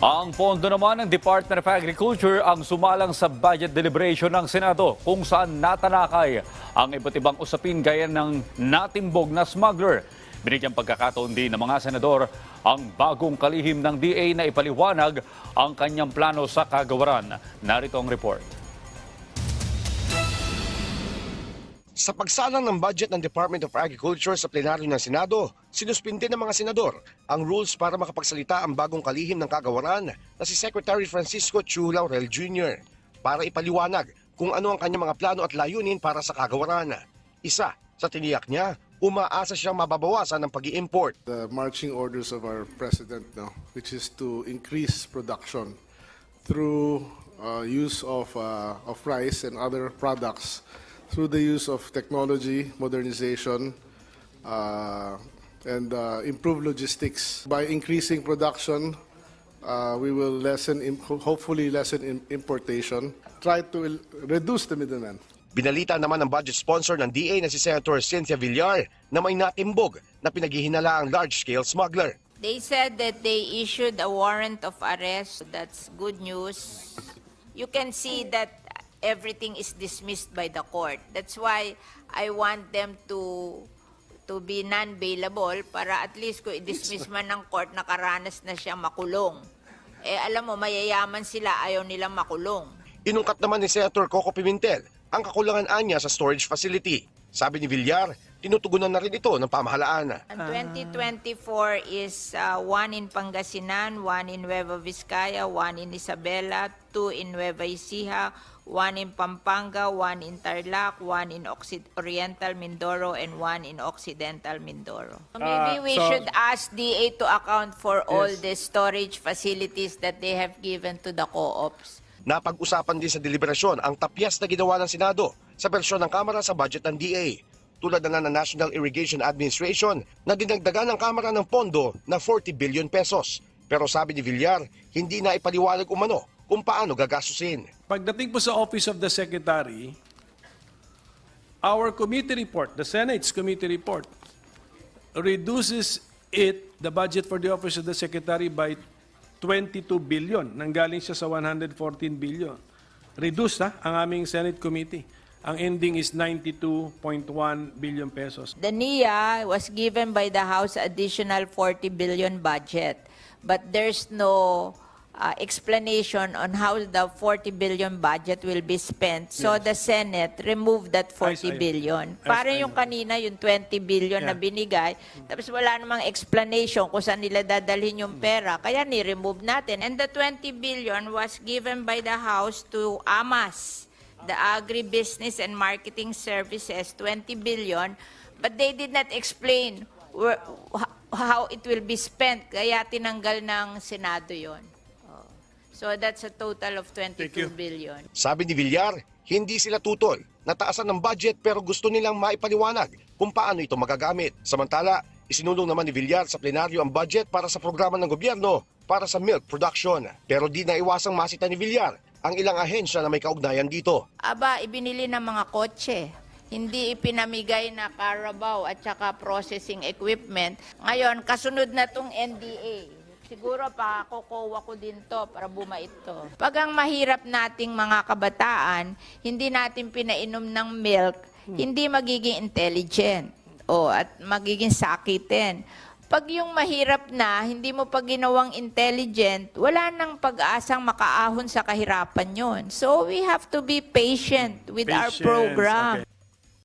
Ang pondo naman ng Department of Agriculture ang sumalang sa budget deliberation ng Senado kung saan natalakay ang iba't ibang usapin gaya ng natimbog na smuggler. Binigyang pagkakataon din ng mga senador ang bagong kalihim ng DA na ipaliwanag ang kanyang plano sa kagawaran. Narito ang report. Sa pagsalang ng budget ng Department of Agriculture sa plenaryo ng Senado, sinuspinde ng mga senador ang rules para makapagsalita ang bagong kalihim ng kagawaran na si Secretary Francisco Chu Laurel Jr. para ipaliwanag kung ano ang kanyang mga plano at layunin para sa kagawaran. Isa sa tiniyak niya, umaasa siyang mababawasan ng pag import the marching orders of our president now, which is to increase production through uh, use of, uh, of rice and other products, through the use of technology, modernization, uh, and uh, improve logistics. By increasing production, uh, we will lessen, hopefully lessen im- importation, try to reduce the middleman. Binalita naman ng budget sponsor ng DA na si Senator Cynthia Villar na may natimbog na pinaghihinala ang large-scale smuggler. They said that they issued a warrant of arrest. That's good news. You can see that everything is dismissed by the court. That's why I want them to to be non-bailable para at least kung i-dismiss man ng court, nakaranas na siya makulong. Eh alam mo, mayayaman sila, ayaw nilang makulong. Inungkat naman ni Senator Coco Pimentel ang kakulangan anya sa storage facility. Sabi ni Villar, tinutugunan na rin ito ng pamahalaan. Ang 2024 is uh, one in Pangasinan, one in Nueva Vizcaya, one in Isabela, two in Nueva Ecija, one in Pampanga, one in Tarlac, one in Occi- Oriental Mindoro, and one in Occidental Mindoro. Maybe Uh, we so- should ask DA to account for all Yes. the storage facilities that they have given to the co-ops. Napag-usapan din sa deliberasyon ang tapyas na ginawa ng Senado sa bersyon ng Kamara sa budget ng DA. Tulad na ng National Irrigation Administration na dinagdagan ng Kamara ng pondo na 40 billion pesos. Pero sabi ni Villar, hindi na ipaliwanag umano kung paano gagastusin. Pagdating po sa Office of the Secretary, our committee report, the Senate's committee report, reduces it, the budget for the Office of the Secretary by 22 billion. Nanggaling siya sa 114 billion. Reduced ha, ang aming Senate committee. Ang ending is 92.1 billion pesos. The NIA was given by the House additional 40 billion budget, but there's no uh, explanation on how the 40 billion budget will be spent. So the Senate removed that 40 Ayos, ayos. billion. Ayos, Para ayos. yung kanina, yung 20 billion na Yeah. binigay, tapos wala namang explanation kung saan nila dadalhin yung pera, kaya ni-remove natin. And the 20 billion was given by the House to AMAS, the Agribusiness and Marketing Services, 20 billion, but they did not explain where, how it will be spent, kaya tinanggal ng Senado yon. So that's a total of 22 you. billion. Sabi ni Villar, hindi sila tutol. Nataasan ng budget pero gusto nilang maipaliwanag kung paano ito magagamit. Samantala, isinulong naman ni Villar sa plenaryo ang budget para sa programa ng gobyerno para sa milk production. Pero di na iwasang masita ni Villar ang ilang ahensya na may kaugnayan dito. Aba, ibinili ng mga kotse. Hindi ipinamigay na Carabao at saka processing equipment. Ngayon, kasunod na tong NDA. Siguro pa kukuha ko din to para bumait to. Pag ang mahirap nating mga kabataan, hindi natin pinainom ng milk, hindi magiging intelligent o at magiging sakitin. Pag yung mahirap na, hindi mo pa ginawang intelligent, wala nang pag-asang makaahon sa kahirapan yon. So we have to be patient with our Patience, program. okay.